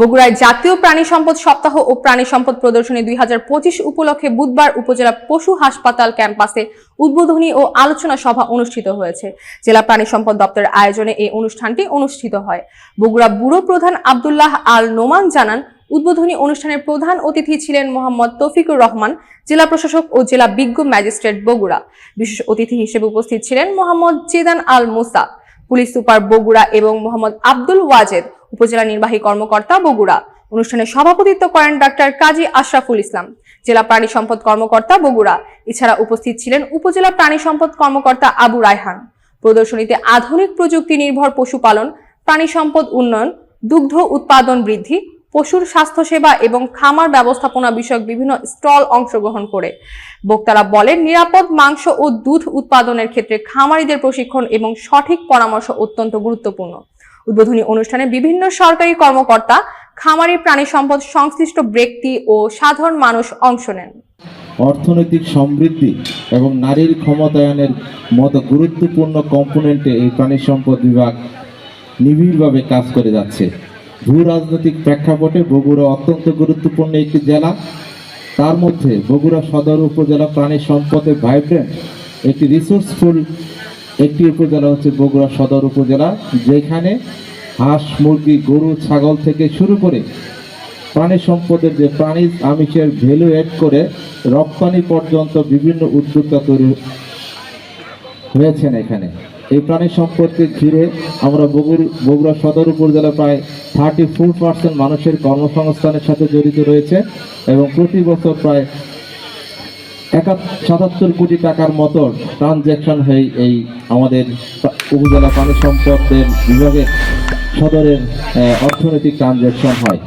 বগুড়ায় জাতীয় প্রাণী সম্পদ সপ্তাহ ও প্রাণী সম্পদ প্রদর্শনী দুই হাজার পঁচিশ উপলক্ষে বুধবার উপজেলা পশু হাসপাতাল ক্যাম্পাসে উদ্বোধনী ও আলোচনা সভা অনুষ্ঠিত হয়েছে। জেলা প্রাণী সম্পদ দপ্তরের আয়োজনে এই অনুষ্ঠানটি অনুষ্ঠিত হয়। বগুড়া ব্যুরো প্রধান আবদুল্লাহ আল নোমান জানান, উদ্বোধনী অনুষ্ঠানের প্রধান অতিথি ছিলেন মোহাম্মদ তৌফিকুর রহমান, জেলা প্রশাসক ও জেলা বিজ্ঞ ম্যাজিস্ট্রেট বগুড়া। বিশেষ অতিথি হিসেবে উপস্থিত ছিলেন মোহাম্মদ জেদান আল মুসা পুলিশ সুপার বগুড়া এবং মোহাম্মদ আব্দুল ওয়াজেদ। উপজেলা নির্বাহী কর্মকর্তা বগুড়া। অনুষ্ঠানে সভাপতিত্ব করেন ডাক্তার কাজী আশরাফুল ইসলাম। জেলা প্রাণী সম্পদ কর্মকর্তা বগুড়া। এছাড়া উপস্থিত ছিলেন উপজেলা প্রাণী সম্পদ কর্মকর্তা আবু রায়হান। প্রদর্শনীতে আধুনিক প্রযুক্তি নির্ভর পশুপালন, প্রাণী সম্পদ উন্নয়ন, দুগ্ধ উৎপাদন বৃদ্ধি, পশুর স্বাস্থ্যসেবা এবং খামার ব্যবস্থাপনা বিষয়ক বিভিন্ন স্টল অংশগ্রহণ করে। বক্তারা বলেন, নিরাপদ মাংস ও দুধ উৎপাদনের ক্ষেত্রে খামারিদের প্রশিক্ষণ এবং সঠিক পরামর্শ অত্যন্ত গুরুত্বপূর্ণ। উদ্বোধনী অনুষ্ঠানে বিভিন্ন সরকারি কর্মকর্তা, খামারি প্রাণী সম্পদ সংশ্লিষ্ট ব্যক্তি ও সাধারণ মানুষ অংশ নেন। অর্থনৈতিক সমৃদ্ধি এবং নারীর ক্ষমতায়নের মতো গুরুত্বপূর্ণ কম্পোনেন্টে এই প্রাণী সম্পদ বিভাগ নিবিড়ভাবে কাজ করে যাচ্ছে। ভূ রাজনৈতিক প্রেক্ষাপটে বগুড়া অত্যন্ত গুরুত্বপূর্ণ একটি জেলা। তার মধ্যে বগুড়া সদর উপজেলা প্রাণী সম্পদে ভাইব্রেন্ট একটি রিসোর্সফুল একটি উপজেলা হচ্ছে বগুড়া সদর উপজেলা, যেখানে হাঁস, মুরগি, গরু, ছাগল থেকে শুরু করে প্রাণী সম্পদের যে প্রাণী আমিষের ভ্যালু এড করে রপ্তানি পর্যন্ত বিভিন্ন উদ্যোক্তা তৈরি হয়েছেন এখানে। এই প্রাণী সম্পদকে ঘিরে আমরা বগুর বগুড়া সদর উপজেলা প্রায় থার্টি ফোর পার্সেন্ট মানুষের কর্মসংস্থানের সাথে জড়িত রয়েছে এবং প্রতি বছর প্রায় সাতাত্তর কোটি টাকার মতো ট্রানজ্যাকশন হয়ে এই আমাদের উপজেলা পানি সম্পদের বিভাগের সদরের অর্থনৈতিক ট্রানজ্যাকশন হয়।